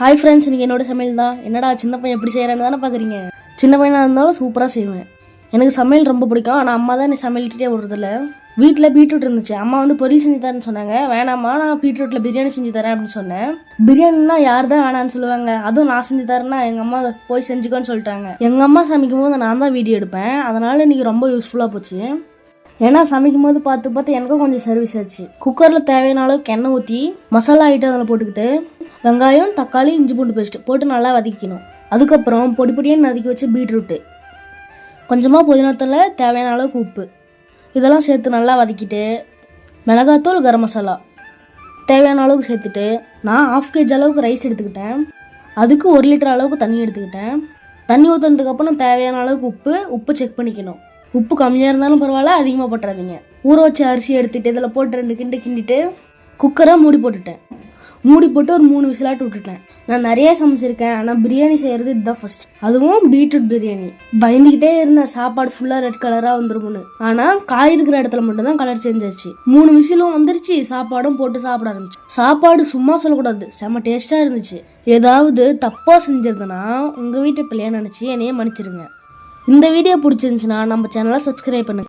Hi friends நீங்கள் என்னோட சமையல் தான். என்னடா சின்ன பையன் எப்படி செய்கிறான்னு தானே பார்க்குறீங்க சின்ன பையனாக இருந்தாலும் சூப்பராக செய்வேன். எனக்கு சமையல் ரொம்ப பிடிக்கும். ஆனால் அம்மா தான் என்னை சமையல்கிட்டே விடுறதில்ல. வீட்டில் பீட்ரூட் இருந்துச்சு. அம்மா வந்து பொரியல் செஞ்சு தரேன்னு சொன்னாங்க. வேணாம்மா நான் பீட்ரூட்டில் பிரியாணி செஞ்சு தரேன் அப்படின்னு சொன்னேன். பிரியாணினா யார் தான் வேணான்னு சொல்லுவாங்க. அதுவும் நான் செஞ்சு தரேன்னா எங்கள் அம்மா போய் செஞ்சுக்கோன்னு சொல்லிட்டாங்க. எங்கள் அம்மா சமைக்கும் போது நான் தான் வீடியோ எடுப்பேன். அதனால் இன்னைக்கு ரொம்ப யூஸ்ஃபுல்லாக போச்சு. ஏன்னா சமைக்கும் போது பார்த்து பார்த்து எனக்கும் கொஞ்சம் சர்வீஸ் ஆச்சு. குக்கரில் தேவையான அளவுக்கு எண்ணெய் ஊற்றி மசாலா ஐட்டம் அதில் போட்டுக்கிட்டு வெங்காயம் தக்காளி இஞ்சி பூண்டு பேஸ்ட்டு போட்டு நல்லா வதக்கிக்கணும். அதுக்கப்புறம் பொடி பொடியாக நறுக்கி வச்சு பீட்ரூட்டு. கொஞ்சமாக புதினத்தில் தேவையான அளவுக்கு உப்பு. இதெல்லாம் சேர்த்து நல்லா வதக்கிட்டு மிளகாத்தூள் கரம் மசாலா. தேவையான அளவுக்கு சேர்த்துட்டு நான் ஆஃப் கேஜி அளவுக்கு ரைஸ் எடுத்துக்கிட்டேன். அதுக்கு ஒரு லிட்டர் அளவுக்கு தண்ணி எடுத்துக்கிட்டேன். தண்ணி ஊற்றுனதுக்கப்புறம் தேவையான அளவுக்கு உப்பு உப்பு செக் பண்ணிக்கணும். உப்பு கம்மியாக இருந்தாலும் பரவாயில்ல அதிகமாக போட்டுறாதீங்க. ஊற வச்ச அரிசி எடுத்துகிட்டு இதில் போட்டு ரெண்டு கிண்டு கிண்டிட்டு குக்கரை மூடி போட்டுட்டேன். மூடி போட்டு ஒரு மூணு விசிலாட்டு விட்டுட்டேன். நான் நிறைய சமைச்சிருக்கேன். ஆனால் பிரியாணி செய்கிறது இதுதான் ஃபர்ஸ்ட் அதுவும் பீட்ரூட் பிரியாணி. பயந்துக்கிட்டே இருந்தேன். சாப்பாடு ஃபுல்லாக ரெட் கலராக வந்துருமுன்னு. ஆனால் காய் இருக்கிற இடத்துல மட்டும்தான் கலர் சேஞ்ச் ஆச்சு. மூணு விசிலும் வந்துருச்சு. சாப்பாடும் போட்டு சாப்பிட ஆரம்பிச்சு. சாப்பாடு சும்மா சொல்லக்கூடாது. செம்ம டேஸ்ட்டாக இருந்துச்சு. ஏதாவது தப்பாக செஞ்சிருந்தேன்னா உங்கள் வீட்டு பிள்ளையா நினச்சி என்னையே மன்னிச்சிருங்க. இந்த வீடியோ பிடிச்சிருந்துச்சுன்னா நம்ம சேனலை சப்ஸ்கிரைப் பண்ணுங்கள்